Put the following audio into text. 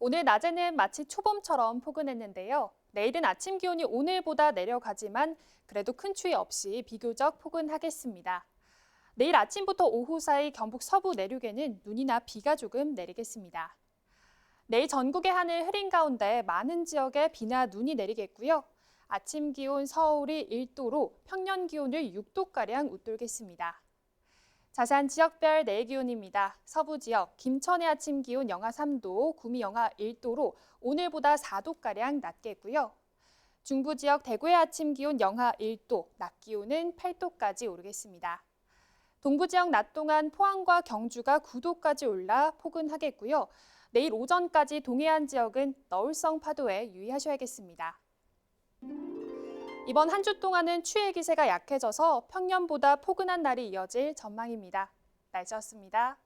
오늘 낮에는 마치 초봄처럼 포근했는데요. 내일은 아침 기온이 오늘보다 내려가지만 그래도 큰 추위 없이 비교적 포근하겠습니다. 내일 아침부터 오후 사이 경북 서부 내륙에는 눈이나 비가 조금 내리겠습니다. 내일 전국의 하늘 흐린 가운데 많은 지역에 비나 눈이 내리겠고요. 아침 기온 서울이 1도로 평년 기온을 6도가량 웃돌겠습니다. 자세한 지역별 내일 기온입니다. 서부 지역 김천의 아침 기온 영하 3도, 구미 영하 1도로 오늘보다 4도가량 낮겠고요. 중부 지역 대구의 아침 기온 영하 1도, 낮 기온은 8도까지 오르겠습니다. 동부 지역 낮 동안 포항과 경주가 9도까지 올라 포근하겠고요. 내일 오전까지 동해안 지역은 너울성 파도에 유의하셔야겠습니다. 이번 한 주 동안은 추위 기세가 약해져서 평년보다 포근한 날이 이어질 전망입니다. 날씨였습니다.